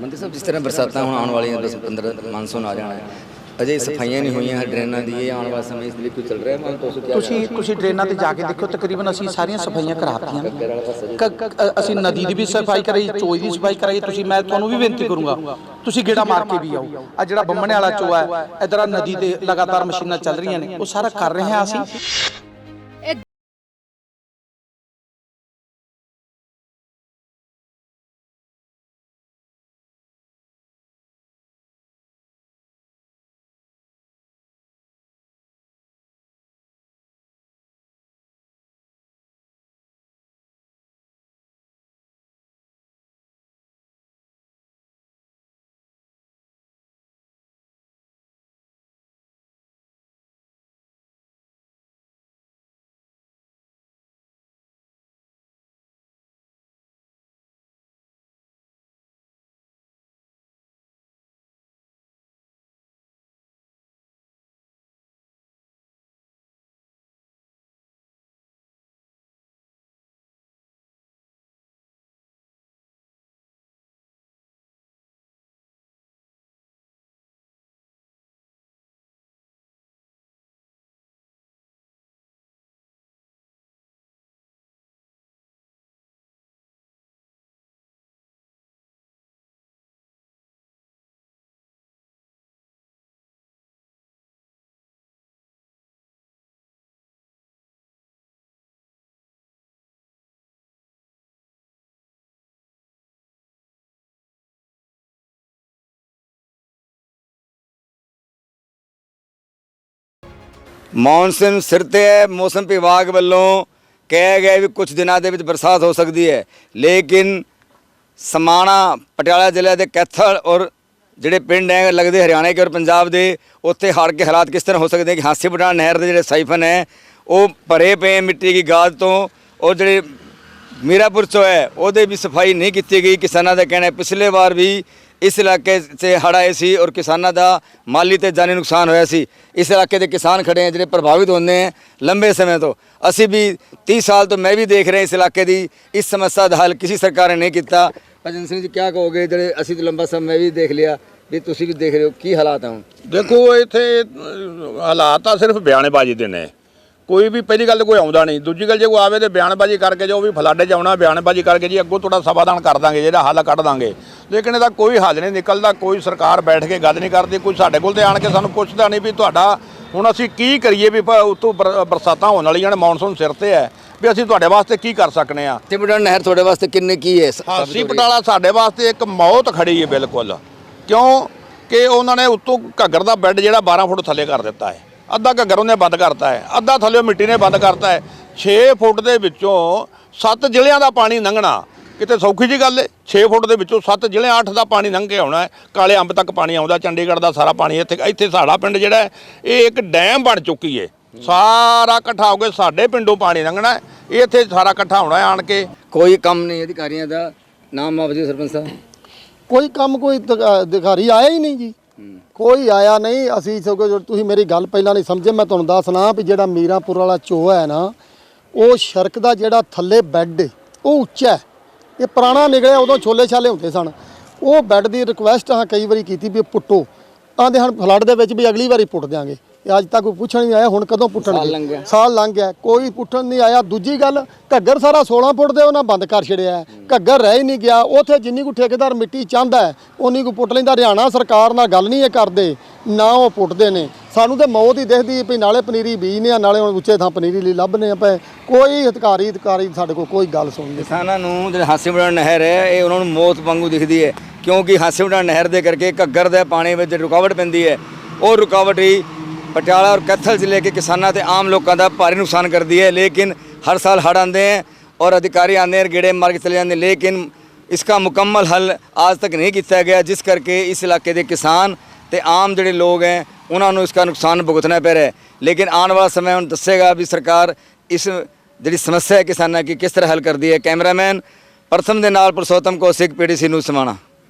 ਮੰਤਰੀ ਸਾਹਿਬ, ਜਿਸ ਤਰ੍ਹਾਂ ਬਰਸਾਤਾਂ ਹੁਣ ਆਉਣ ਵਾਲੀਆਂ ਬਸ 15 ਮਾਨਸੂਨ ਆ ਜਾਣਾ ਹੈ, ਅਜੇ ਸਫਾਈਆਂ ਨਹੀਂ ਹੋਈਆਂ, ਡਰੇਨਾਂ ਦੀ ਇਹ ਆਉਣ ਵਾਲੇ ਸਮੇਂ ਇਸ ਲਈ ਕੋਈ ਚੱਲ ਰਿਹਾ ਹੈ ਮਨ ਤੋਂ ਤੁਸੀਂ ਤੁਸੀਂ ਟ੍ਰੇਨਾਂ ਤੇ ਜਾ ਕੇ ਦੇਖੋ, ਤਕਰੀਬਨ ਅਸੀਂ ਸਾਰੀਆਂ ਸਫਾਈਆਂ ਕਰਾਤੀਆਂ ਨੇ। ਅਸੀਂ ਨਦੀ ਦੀ ਵੀ ਸਫ਼ਾਈ ਕਰਾਈ, ਚੋਈ ਦੀ ਸਫ਼ਾਈ ਕਰਾਈ, ਤੁਸੀਂ ਮੈਂ ਤੁਹਾਨੂੰ ਵੀ ਬੇਨਤੀ ਕਰੂੰਗਾ, ਤੁਸੀਂ ਗੇੜਾ ਮਾਰ ਕੇ ਵੀ ਆਓ। ਆ ਜਿਹੜਾ ਬੰਮਣੇ ਵਾਲਾ ਚੋਆ ਹੈ, ਇਧਰ ਨਦੀ ਤੇ ਲਗਾਤਾਰ ਮਸ਼ੀਨਾਂ ਚੱਲ ਰਹੀਆਂ ਨੇ, ਉਹ ਸਾਰਾ ਕਰ ਰਹੇ ਹਾਂ ਅਸੀਂ। ਮੌਨਸੂਨ ਸਿਰ ਤੇ ਹੈ, ਮੌਸਮ ਵਿਭਾਗ ਵੱਲੋਂ ਕਿਹਾ ਗਿਆ ਵੀ ਕੁਝ ਦਿਨਾਂ ਦੇ ਵਿੱਚ ਬਰਸਾਤ ਹੋ ਸਕਦੀ ਹੈ। ਲੇਕਿਨ ਸਮਾਣਾ, ਪਟਿਆਲਾ ਜ਼ਿਲ੍ਹੇ ਦੇ ਕੈਥਲ ਔਰ ਜਿਹੜੇ ਪਿੰਡ ਹੈ, ਲੱਗਦੇ ਹਰਿਆਣਾ ਕੇ ਔਰ ਪੰਜਾਬ ਦੇ, ਉੱਥੇ ਹੜ ਕੇ ਹਾਲਾਤ ਕਿਸ ਤਰ੍ਹਾਂ ਹੋ ਸਕਦੇ ਕਿ ਹਾਸੀ ਪਟਾਣਾ ਨਹਿਰ ਦੇ ਜਿਹੜੇ ਸਾਈਫਨ ਹੈ, ਉਹ ਭਰੇ ਪਏ ਮਿੱਟੀ ਦੀ ਗਾਦ ਤੋਂ ਔਰ ਜਿਹੜੇ ਮੀਰਾਪੁਰ ਚੋ ਹੈ, ਉਹਦੇ ਵੀ ਸਫ਼ਾਈ ਨਹੀਂ ਕੀਤੀ ਗਈ। ਕਿਸਾਨਾਂ ਦਾ ਕਹਿਣਾ ਪਿਛਲੇ ਵਾਰ ਵੀ ਇਸ ਇਲਾਕੇ 'ਚ ਹੜ ਆਏ ਸੀ ਔਰ ਕਿਸਾਨਾਂ ਦਾ ਮਾਲੀ ਤੇ ਜਾਨੀ ਨੁਕਸਾਨ ਹੋਇਆ ਸੀ। ਇਸ ਇਲਾਕੇ ਦੇ ਕਿਸਾਨ ਖੜੇ ਹੈ ਜਿਹੜੇ ਪ੍ਰਭਾਵਿਤ ਹੁੰਦੇ ਹੈ ਲੰਬੇ ਸਮੇਂ ਤੋਂ। ਅਸੀਂ ਵੀ 30 ਸਾਲ ਤੋਂ ਮੈਂ ਵੀ ਦੇਖ ਰਿਹਾ ਇਸ ਇਲਾਕੇ ਦੀ। ਇਸ ਸਮੱਸਿਆ ਦਾ ਹੱਲ ਕਿਸੇ ਸਰਕਾਰ ਨੇ ਨਹੀਂ ਕੀਤਾ। ਭਜਨ ਸਿੰਘ ਜੀ ਕੀ ਕਹੋਗੇ? ਜਿਹੜੇ ਅਸੀਂ ਤਾਂ ਲੰਬਾ ਸਮਾਂ ਮੈਂ ਵੀ ਦੇਖ ਲਿਆ ਵੀ ਤੁਸੀਂ ਵੀ ਦੇਖ ਰਹੇ ਹੋ। ਕੀ ਹਾਲਾਤ ਹੈ ਹੁਣ? ਦੇਖੋ, ਇੱਥੇ ਹਾਲਾਤ ਤਾਂ ਸਿਰਫ ਬਿਆਨੇਬਾਜ਼ੀ ਦੇ ਨੇ। ਕੋਈ ਵੀ ਪਹਿਲੀ ਗੱਲ ਕੋਈ ਆਉਂਦਾ ਨਹੀਂ। ਦੂਜੀ ਗੱਲ ਜੇ ਕੋਈ ਆਵੇ ਤੇ ਬਿਆਨਬਾਜ਼ੀ ਕਰਕੇ ਜੋ ਵੀ ਫਲਾਡੇ 'ਚ ਆਉਣਾ ਬਿਆਨਬਾਜ਼ੀ ਕਰਕੇ ਜੀ ਅੱਗੋਂ ਤੁਹਾਡਾ ਸਮਾਧਾਨ ਕਰ ਦਾਂਗੇ ਜਿਹੜਾ ਹੱਲ ਕੱਢ ਦਾਂਗੇ। ਲੇਕਿਨ ਇਹਦਾ ਕੋਈ ਹੱਲ ਨਹੀਂ ਨਿਕਲਦਾ ਕੋਈ ਸਰਕਾਰ ਬੈਠ ਕੇ ਗੱਲ ਨਹੀਂ ਕਰਦੀ ਕੋਈ ਸਾਡੇ ਕੋਲ ਤੇ ਆਣ ਕੇ ਸਾਨੂੰ ਪੁੱਛਦਾ ਨਹੀਂ ਵੀ ਤੁਹਾਡਾ ਹੁਣ ਅਸੀਂ ਕੀ ਕਰੀਏ ਵੀ ਉੱਤੋਂ ਬਰ- ਬਰਸਾਤਾਂ ਹੋਣ ਵਾਲੀਆਂ ਨੇ ਮੌਨਸੂਨ ਸਿਰ ਤੇ ਹੈ ਵੀ ਅਸੀਂ ਤੁਹਾਡੇ ਵਾਸਤੇ ਕੀ ਕਰ ਸਕਨੇ ਆ। ਹਾਸੀ ਪਟਾਣਾ ਨਹਿਰ ਤੁਹਾਡੇ ਵਾਸਤੇ ਕਿੰਨੇ ਕੀ ਹੈ? ਹਾਸੀ ਪਟਾਲਾ ਸਾਡੇ ਵਾਸਤੇ ਇੱਕ ਮੌਤ ਖੜੀ ਹੈ ਬਿਲਕੁਲ। ਕਿਉਂ? ਕਿ ਉਹਨਾਂ ਨੇ ਉੱਤੋਂ ਘੱਗਰ ਦਾ ਬੈੱਡ ਜਿਹੜਾ 12 ਫੁੱਟ ਥੱਲੇ ਕਰ ਦਿੱਤਾ ਹੈ। ਅੱਧਾ ਘੱਗਰ ਉਹਨੇ ਬੰਦ ਕਰਤਾ ਹੈ ਅੱਧਾ ਥੱਲੇ ਮਿੱਟੀ ਨੇ ਬੰਦ ਕਰਤਾ ਹੈ। 6 ਫੁੱਟ ਦੇ ਵਿੱਚੋਂ 7 ਜ਼ਿਲ੍ਹਿਆਂ ਦਾ ਪਾਣੀ ਲੰਘਣਾ ਕਿਤੇ ਸੌਖੀ ਜੀ ਗੱਲ ਹੈ 6 ਫੁੱਟ ਦੇ ਵਿੱਚੋਂ 7 ਜ਼ਿਲ੍ਹੇ 8 ਦਾ ਪਾਣੀ ਲੰਘ ਕੇ ਆਉਣਾ ਕਾਲੇ ਅੰਬ ਤੱਕ ਪਾਣੀ ਆਉਂਦਾ ਚੰਡੀਗੜ੍ਹ ਦਾ ਸਾਰਾ ਪਾਣੀ ਇੱਥੇ ਇੱਥੇ ਸਾਡਾ ਪਿੰਡ ਜਿਹੜਾ ਇਹ ਇੱਕ ਡੈਮ ਬਣ ਚੁੱਕੀ ਹੈ ਸਾਰਾ ਇਕੱਠਾ ਹੋ ਕੇ ਸਾਡੇ ਪਿੰਡੋਂ ਪਾਣੀ ਲੰਘਣਾ ਹੈ। ਇਹ ਇੱਥੇ ਸਾਰਾ ਇਕੱਠਾ ਹੋਣਾ ਹੈ ਆਣ ਕੇ। ਕੋਈ ਕੰਮ ਨਹੀਂ ਅਧਿਕਾਰੀਆਂ ਦਾ। ਨਾਮ ਆਵਜੀ ਸਰਪੰਚ ਸਾਹਿਬ। ਕੋਈ ਕੰਮ ਕੋਈ ਅਧਿਕਾਰੀ ਆਇਆ ਹੀ ਨਹੀਂ ਜੀ। ਕੋਈ ਆਇਆ ਨਹੀਂ, ਅਸੀਂ ਸਗੋਂ ਤੁਸੀਂ ਮੇਰੀ ਗੱਲ ਪਹਿਲਾਂ ਨਹੀਂ ਸਮਝੇ, ਮੈਂ ਤੁਹਾਨੂੰ ਦੱਸਣਾ ਵੀ ਜਿਹੜਾ ਮੀਰਾਂਪੁਰ ਵਾਲਾ ਚੋਆ ਹੈ ਨਾ, ਉਹ ਸ਼ਰਕ ਦਾ ਜਿਹੜਾ ਥੱਲੇ ਬੈੱਡ ਉਹ ਉੱਚਾ ਹੈ। ਇਹ ਪੁਰਾਣਾ ਨਿਕਲਿਆ ਉਦੋਂ ਛੋਲੇ ਛਾਲੇ ਹੁੰਦੇ ਸਨ। ਉਹ ਬੈੱਡ ਦੀ ਰਿਕੁਐਸਟ ਹਾਂ ਕਈ ਵਾਰੀ ਕੀਤੀ ਵੀ ਇਹ ਪੁੱਟੋ। ਆਂਦੇ ਹਨ ਫਲੱਡ ਦੇ ਵਿੱਚ ਵੀ ਅਗਲੀ ਵਾਰੀ ਪੁੱਟ ਦਿਆਂਗੇ। ਅੱਜ ਤੱਕ ਕੋਈ ਪੁੱਛਣ ਨਹੀਂ ਆਇਆ ਹੁਣ ਕਦੋਂ ਸਾਲ ਲੰਘ ਪੁੱਟਣਗੇ ਗਿਆ। ਸਾਲ ਲੰਘ ਗਿਆ। ਕੋਈ ਪੁੱਟਣ ਨਹੀਂ ਆਇਆ। ਦੂਜੀ ਗੱਲ ਘੱਗਰ ਸਾਰਾ 16 ਫੁੱਟ ਦੇ ਉਹਨਾਂ ਬੰਦ ਕਰ ਛੜਿਆ। ਘੱਗਰ ਰਹਿ ਹੀ ਨਹੀਂ ਗਿਆ। ਉਥੇ ਜਿੰਨੀ ਕੋ ਠੇਕੇਦਾਰ ਮਿੱਟੀ ਚਾਹੁੰਦਾ ਉਨੀ ਕੋ ਪੁੱਟ ਲੈਂਦਾ। ਹਰਿਆਣਾ ਸਰਕਾਰ ਨਾਲ ਗੱਲ ਨਹੀਂ ਇਹ ਕਰਦੇ। ਨਾ ਉਹ ਪੁੱਟਦੇ ਨੇ। ਸਾਨੂੰ ਤੇ ਮੌਤ ਹੀ ਦਿਖਦੀ ਵੀ ਨਾਲੇ ਪਨੀਰੀ ਬੀਜਨੇ ਆ ਨਾਲੇ ਹੁਣ ਉੱਚੇ ਥਾਂ ਪਨੀਰੀ ਲਈ ਲੱਭਨੇ ਆ ਪਏ ਕੋਈ ਅਧਿਕਾਰੀ ਅਧਿਕਾਰੀ ਸਾਡੇ ਕੋਲ ਕੋਈ ਗੱਲ ਸੁਣਦੇ ਕਿਸਾਨਾਂ ਨੂੰ ਜਿਹੜੇ ਹਾਸੀ ਪਟਾਣਾ ਨਹਿਰ ਹੈ ਇਹ ਉਹਨਾਂ ਨੂੰ ਮੌਤ ਵਾਂਗੂ ਦਿਖਦੀ ਹੈ। ਕਿਉਂਕਿ ਹਾਸੀ ਪਟਾਣਾ ਨਹਿਰ ਦੇ ਕਰਕੇ ਘੱਗਰ ਦੇ ਪਾਣੀ ਵਿੱਚ ਰੁਕਾਵਟ ਪੈਂਦੀ ਹੈ। ਉਹ ਰੁਕਾਵਟ ਹੀ ਪਟਿਆਲਾ ਔਰ ਕੈਥਲ ਜ਼ਿਲ੍ਹੇ ਕੇ ਕਿਸਾਨਾਂ ਤੇ ਆਮ ਲੋਕਾਂ ਦਾ ਭਾਰੀ ਨੁਕਸਾਨ ਕਰਦੀ ਹੈ, ਲੇਕਿਨ ਹਰ ਸਾਲ ਹੜ ਆਂਦੇ हैं और अधिकारी आने और गेड़े मार के चले जाते लेकिन इसका ਮੁਕੰਮਲ ਹੱਲ आज ਤੱਕ ਨਹੀਂ ਕੀਤਾ ਗਿਆ, ਜਿਸ ਕਰਕੇ ਇਸ ਇਲਾਕੇ ਦੇ ਕਿਸਾਨ ਤੇ ਆਮ ਜਿਹੜੇ ਲੋਕ ਹੈ, ਉਹਨਾਂ ਨੂੰ ਇਸਕਾ ਨੁਕਸਾਨ ਭੁਗਤਣਾ ਪੈ ਰਿਹਾ ਲੇਕਿਨ ਆਉਣ ਵਾਲਾ ਸਮਾਂ ਹੁਣ ਦੱਸੇਗਾ ਵੀ ਸਰਕਾਰ ਇਸ ਜਿਹੜੀ ਸਮੱਸਿਆ ਹੈ ਕਿਸਾਨਾਂ ਦੀ ਕਿਸ ਤਰ੍ਹਾਂ ਹੱਲ ਕਰਦੀ ਹੈ। ਕੈਮਰਾਮੈਨ ਪ੍ਰਥਮ ਦੇ ਨਾਲ ਪ੍ਰਸੋਤਮ ਕੋਸਿਕ, ਪੀਡੀਸੀ ਨੂੰ ਸਮਾਣਾ।